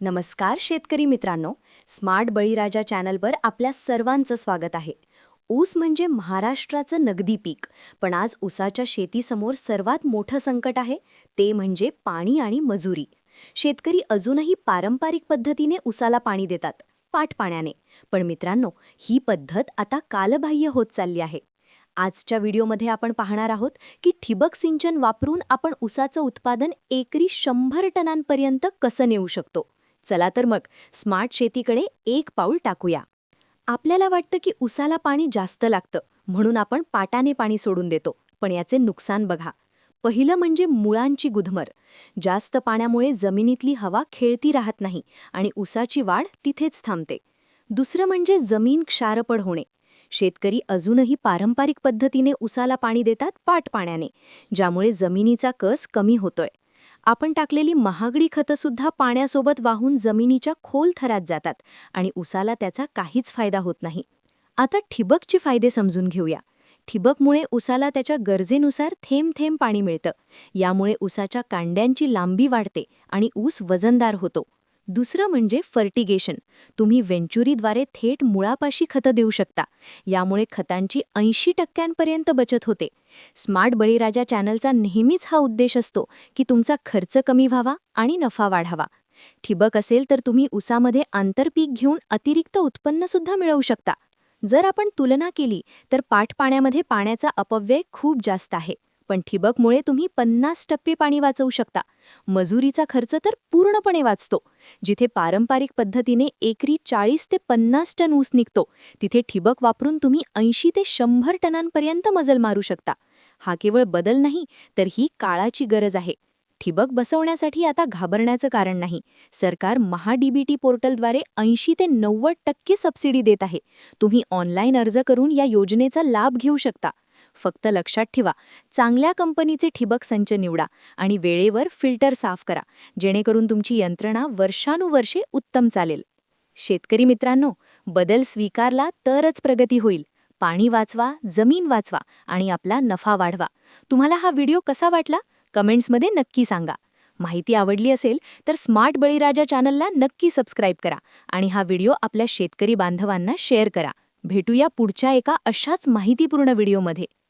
नमस्कार शेतकरी मित्रांनो स्मार्ट बळीराजा चॅनलवर आपल्या सर्वांचं स्वागत आहे. ऊस म्हणजे महाराष्ट्राचं नगदी पीक पण आज ऊसाच्या शेतीसमोर सर्वात मोठं संकट आहे ते म्हणजे पाणी आणि मजुरी. शेतकरी अजूनही पारंपरिक पद्धतीने ऊसाला पाणी देतात पाटपाण्याने पण मित्रांनो ही पद्धत आता कालबाह्य होत चालली आहे. आजच्या व्हिडिओमध्ये आपण पाहणार आहोत की ठिबक सिंचन वापरून आपण ऊसाचं उत्पादन एकरी शंभर टनांपर्यंत कसं नेऊ शकतो. चला तर मग स्मार्ट शेतीकडे एक पाऊल टाकूया. आपल्याला वाटतं की उसाला पाणी जास्त लागतं म्हणून आपण पाटाने पाणी सोडून देतो पण याचे नुकसान बघा. पहिलं म्हणजे मुळांची गुधमर जास्त पाण्यामुळे जमिनीतली हवा खेळती राहत नाही आणि उसाची वाढ तिथेच थांबते. दुसरं म्हणजे जमीन क्षारपड होणे. शेतकरी अजूनही पारंपरिक पद्धतीने उसाला पाणी देतात पाट पाण्याने ज्यामुळे जमिनीचा कस कमी होतोय. आपण टाकलेली महागडी खतंसुद्धा पाण्यासोबत वाहून जमिनीच्या खोल थरात जातात आणि उसाला त्याचा काहीच फायदा होत नाही. आता ठिबकचे फायदे समजून घेऊया. ठिबकमुळे उसाला त्याच्या गरजेनुसार थेंब थेंब पाणी मिळतं. यामुळे उसाच्या कांड्यांची लांबी वाढते आणि ऊस वजनदार होतो. दुसरं म्हणजे फर्टिगेशन तुम्ही वेंचुरीद्वारे थेट मुळापाशी खतं देऊ शकता. यामुळे खतांची ऐंशी टक्क्यांपर्यंत बचत होते. स्मार्ट बळीराजा चॅनलचा नेहमीच हा उद्देश असतो की तुमचा खर्च कमी व्हावा आणि नफा वाढावा. ठिबक असेल तर तुम्ही उसामध्ये आंतरपीक घेऊन अतिरिक्त उत्पन्नसुद्धा मिळवू शकता. जर आपण तुलना केली तर पाठपाण्यामध्ये पाण्याचा अपव्यय खूप जास्त आहे. पण ठिबकमुळे तुम्ही पन्नास टक्के पाणी वाचवू शकता. मजुरीचा खर्च तर पूर्णपणे वाचतो. जिथे पारंपरिक पद्धतीने एकरी चाळीस ते पन्नास टन ऊस निघतो तिथे ठिबक वापरून तुम्ही ऐंशी ते शंभर टनांपर्यंत मजल मारू शकता. हा केवळ बदल नाही तर ही काळाची गरज आहे. ठिबक बसवण्यासाठी आता घाबरण्याचं कारण नाही. सरकार महाडीबीटी पोर्टलद्वारे ऐंशी ते नव्वद टक्के सबसिडी देत आहे. तुम्ही ऑनलाईन अर्ज करून या योजनेचा लाभ घेऊ शकता. फक्त लक्षात ठेवा. चांगल्या कंपनीचे ठिबक संच निवडा आणि वेळेवर फिल्टर साफ करा जेणेकरून तुमची यंत्रणा वर्षानुवर्षे उत्तम चालेल. शेतकरी मित्रांनो बदल स्वीकारला तरच प्रगती होईल. पाणी वाचवा जमीन वाचवा आणि आपला नफा वाढवा. तुम्हाला हा व्हिडिओ कसा वाटला? कमेंट्समध्ये नक्की सांगा. माहिती आवडली असेल तर स्मार्ट बळीराजा चॅनलला नक्की सबस्क्राईब करा आणि हा व्हिडिओ आपल्या शेतकरी बांधवांना शेअर करा. भेटूया पुढच्या एका अशाच माहितीपूर्ण व्हिडिओमध्ये.